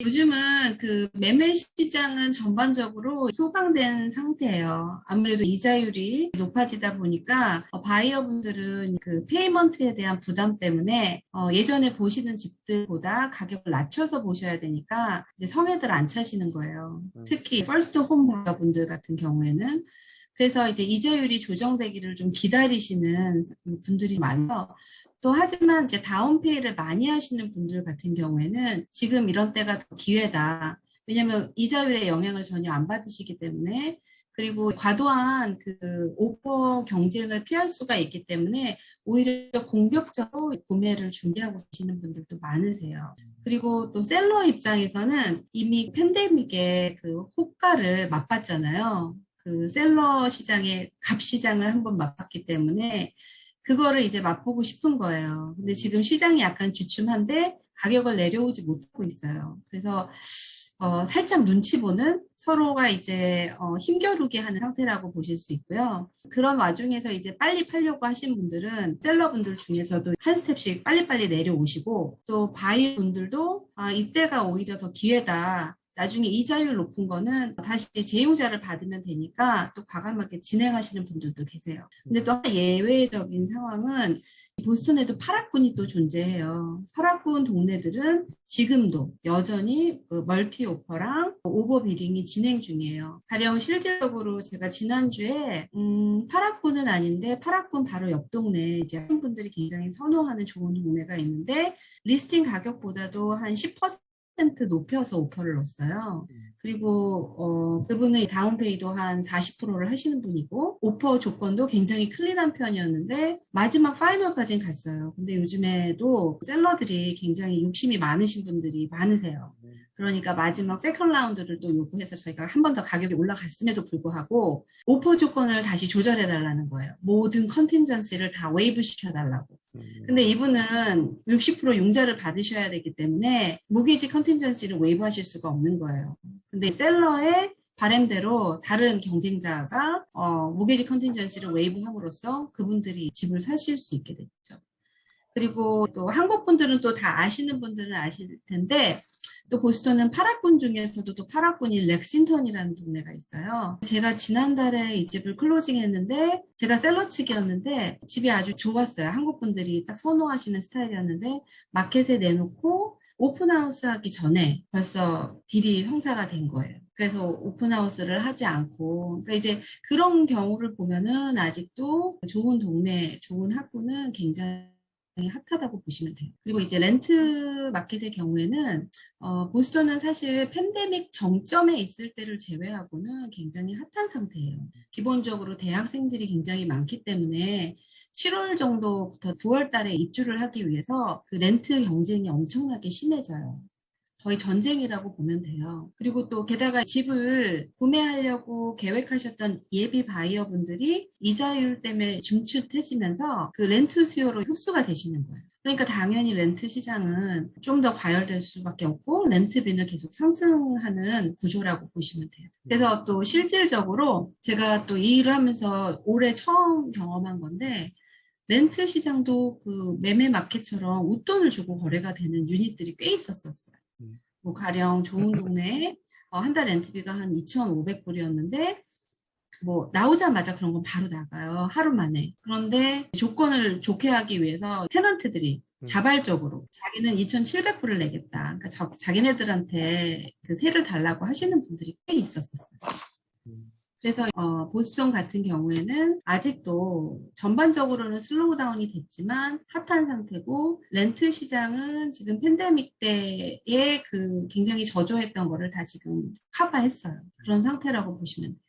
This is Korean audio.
요즘은 그 매매 시장은 전반적으로 소강된 상태예요. 아무래도 이자율이 높아지다 보니까 어, 바이어분들은 그 페이먼트에 대한 부담 때문에 어, 예전에 보시는 집들보다 가격을 낮춰서 보셔야 되니까 이제 성에들 안 차시는 거예요. 음. 특히 퍼스트 홈 바이어분들 같은 경우에는 그래서 이제 이자율이 조정되기를 좀 기다리시는 분들이 많아요. 또 하지만 이제 다운페이를 많이 하시는 분들 같은 경우에는 지금 이런 때가 더 기회다. 왜냐하면 이자율의 영향을 전혀 안 받으시기 때문에 그리고 과도한 그 오퍼 경쟁을 피할 수가 있기 때문에 오히려 공격적으로 구매를 준비하고 계시는 분들도 많으세요. 그리고 또 셀러 입장에서는 이미 팬데믹의 그 호가를 맛봤잖아요. 그 셀러 시장의 값 시장을 한번 맛봤기 때문에 그거를 이제 맛보고 싶은 거예요. 근데 지금 시장이 약간 주춤한데 가격을 내려오지 못하고 있어요. 그래서 어, 살짝 눈치 보는 서로가 이제 어, 힘겨루게 하는 상태라고 보실 수 있고요. 그런 와중에서 이제 빨리 팔려고 하신 분들은 셀러분들 중에서도 한 스텝씩 빨리빨리 내려오시고 또 바이 분들도 아, 이때가 오히려 더 기회다. 나중에 이자율 높은 거는 다시 재용자를 받으면 되니까 또 과감하게 진행하시는 분들도 계세요. 근데 또 예외적인 상황은 보스턴에도 파라군이 또 존재해요. 파라군 동네들은 지금도 여전히 그 멀티 오퍼랑 오버비링이 진행 중이에요. 가령 실제적으로 제가 지난주에 음, 파라군은 아닌데 파라군 바로 옆 동네 이제 한 분들이 굉장히 선호하는 좋은 동네가 있는데 리스팅 가격보다도 한 10% 높여서 오퍼를 넣었어요. 그리고 어, 그분은 다운페이도 한 40%를 하시는 분이고 오퍼 조건도 굉장히 클린한 편이었는데 마지막 파이널까지는 갔어요. 근데 요즘에도 셀러들이 굉장히 욕심이 많으신 분들이 많으세요. 그러니까 마지막 세컨 라운드를 또 요구해서 저희가 한 번 더 가격이 올라갔음에도 불구하고 오퍼 조건을 다시 조절해 달라는 거예요. 모든 컨틴전시를 다 웨이브 시켜 달라고. 근데 이분은 60% 융자를 받으셔야 되기 때문에 모기지 컨틴전시를 웨이브 하실 수가 없는 거예요. 근데 셀러의 바램대로 다른 경쟁자가 어, 모기지 컨틴전시를 웨이브 함으로써 그분들이 집을 사실 수 있게 됐죠. 그리고 또 한국 분들은 또 다 아시는 분들은 아실 텐데 또 보스턴은 파라군 중에서도 또 파라군이 렉싱턴이라는 동네가 있어요. 제가 지난달에 이 집을 클로징했는데 제가 셀러 측이었는데 집이 아주 좋았어요. 한국 분들이 딱 선호하시는 스타일이었는데 마켓에 내놓고 오픈하우스 하기 전에 벌써 딜이 성사가 된 거예요. 그래서 오픈하우스를 하지 않고 그러니까 이제 그런 경우를 보면은 아직도 좋은 동네, 좋은 학구는 굉장히 핫하다고 보시면 돼요. 그리고 이제 렌트 마켓의 경우에는 어, 보스턴은 사실 팬데믹 정점에 있을 때를 제외하고는 굉장히 핫한 상태예요. 기본적으로 대학생들이 굉장히 많기 때문에 7월 정도부터 9월 달에 입주를 하기 위해서 그 렌트 경쟁이 엄청나게 심해져요. 거의 전쟁이라고 보면 돼요. 그리고 또 게다가 집을 구매하려고 계획하셨던 예비 바이어 분들이 이자율 때문에 중축해지면서 그 렌트 수요로 흡수가 되시는 거예요. 그러니까 당연히 렌트 시장은 좀 더 과열될 수밖에 없고 렌트비는 계속 상승하는 구조라고 보시면 돼요. 그래서 또 실질적으로 제가 또 이 일을 하면서 올해 처음 경험한 건데 렌트 시장도 그 매매 마켓처럼 웃돈을 주고 거래가 되는 유닛들이 꽤 있었었어요. 음. 뭐 가령 좋은 동네에 어, 한 달 렌트비가 한 2,500불이었는데 뭐 나오자마자 그런 건 바로 나가요. 하루 만에. 그런데 조건을 좋게 하기 위해서 테넌트들이 음. 자발적으로 자기는 2,700불을 내겠다. 그러니까 자, 자기네들한테 그 세를 달라고 하시는 분들이 꽤 있었었어요. 음. 그래서 어, 보스턴 같은 경우에는 아직도 전반적으로는 슬로우 다운이 됐지만 핫한 상태고 렌트 시장은 지금 팬데믹 때에 그 굉장히 저조했던 거를 다 지금 커버했어요. 그런 상태라고 보시면 돼요.